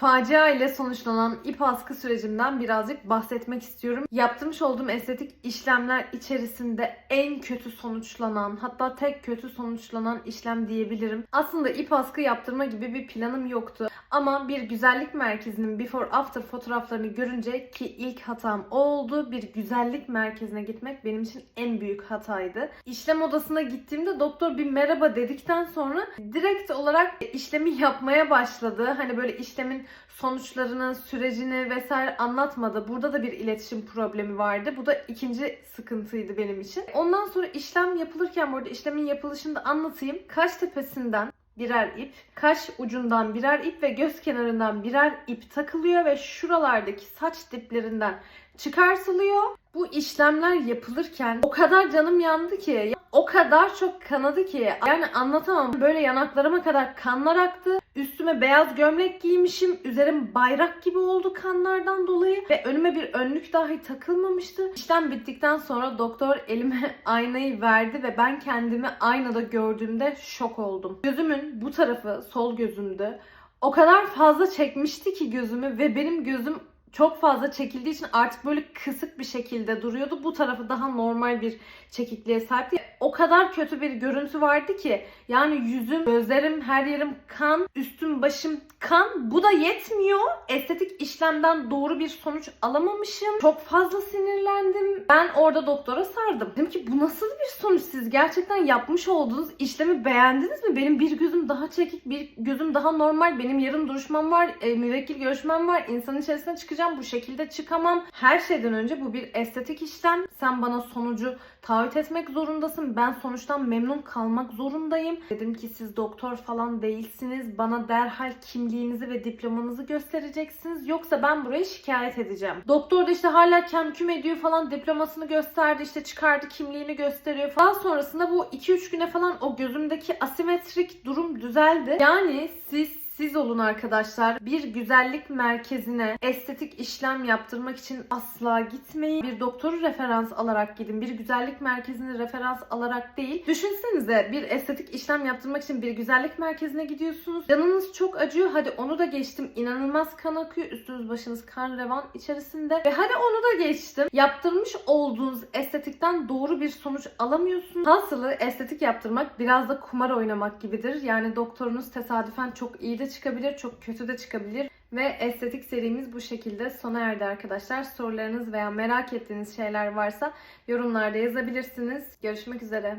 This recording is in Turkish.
Facia ile sonuçlanan ip askı sürecimden birazcık bahsetmek istiyorum. Yaptırmış olduğum estetik işlemler içerisinde en kötü sonuçlanan, hatta tek kötü sonuçlanan işlem diyebilirim. Aslında ip askı yaptırma gibi bir planım yoktu. Ama bir güzellik merkezinin before after fotoğraflarını görünce ki ilk hatam o oldu. Bir güzellik merkezine gitmek benim için en büyük hataydı. İşlem odasına gittiğimde doktor bir merhaba dedikten sonra direkt olarak işlemi yapmaya başladı. Hani böyle işlemin sonuçlarını, sürecini vesaire anlatmadı. Burada da bir iletişim problemi vardı. Bu da ikinci sıkıntıydı benim için. Ondan sonra işlem yapılırken burada işlemin yapılışını da anlatayım. Kaş tepesinden birer ip, kaş ucundan birer ip ve göz kenarından birer ip takılıyor ve şuralardaki saç diplerinden çıkartılıyor. Bu işlemler yapılırken o kadar canım yandı ki, o kadar çok kanadı ki yani anlatamam. Böyle yanaklarıma kadar kanlar aktı. Üstüme beyaz gömlek giymişim. Üzerim bayrak gibi oldu kanlardan dolayı ve önüme bir önlük dahi takılmamıştı. İşlem bittikten sonra doktor elime aynayı verdi ve ben kendimi aynada gördüğümde şok oldum. Gözümün bu tarafı sol gözümdü. O kadar fazla çekmişti ki gözümü ve benim gözüm çok fazla çekildiği için artık böyle kısık bir şekilde duruyordu. Bu tarafı daha normal bir çekikliğe sahipti. O kadar kötü bir görüntü vardı ki yani yüzüm, gözlerim, her yerim kan, üstüm, başım kan. Bu da yetmiyor. Estetik işlemden doğru bir sonuç alamamışım. Çok fazla sinirlendim. Ben orada doktora sardım. Dedim ki bu nasıl bir sonuç? Siz gerçekten yapmış olduğunuz işlemi beğendiniz mi? Benim bir gözüm daha çekik, bir gözüm daha normal. Benim yarın duruşmam var, e, müvekkil görüşmem var. İnsanın içerisine çıkacağım. Bu şekilde çıkamam. Her şeyden önce bu bir estetik işlem. Sen bana sonucu taahhüt etmek zorundasın. Ben sonuçtan memnun kalmak zorundayım. Dedim ki siz doktor falan değilsiniz. Bana derhal kimliğinizi ve diplomanızı göstereceksiniz. Yoksa ben buraya şikayet edeceğim. Doktor da işte hala kemküm ediyor falan diplomasını gösterdi. işte çıkardı kimliğini gösteriyor falan. Sonrasında bu 2-3 güne falan o gözümdeki asimetrik durum düzeldi. Yani siz siz olun arkadaşlar. Bir güzellik merkezine estetik işlem yaptırmak için asla gitmeyin. Bir doktoru referans alarak gidin. Bir güzellik merkezini referans alarak değil. Düşünsenize bir estetik işlem yaptırmak için bir güzellik merkezine gidiyorsunuz. Canınız çok acıyor. Hadi onu da geçtim. İnanılmaz kan akıyor. Üstünüz başınız kan revan içerisinde. Ve hadi onu da geçtim. Yaptırmış olduğunuz estetikten doğru bir sonuç alamıyorsunuz. Hasılı estetik yaptırmak biraz da kumar oynamak gibidir. Yani doktorunuz tesadüfen çok iyi çıkabilir, çok kötü de çıkabilir. Ve estetik serimiz bu şekilde sona erdi arkadaşlar. Sorularınız veya merak ettiğiniz şeyler varsa yorumlarda yazabilirsiniz. Görüşmek üzere.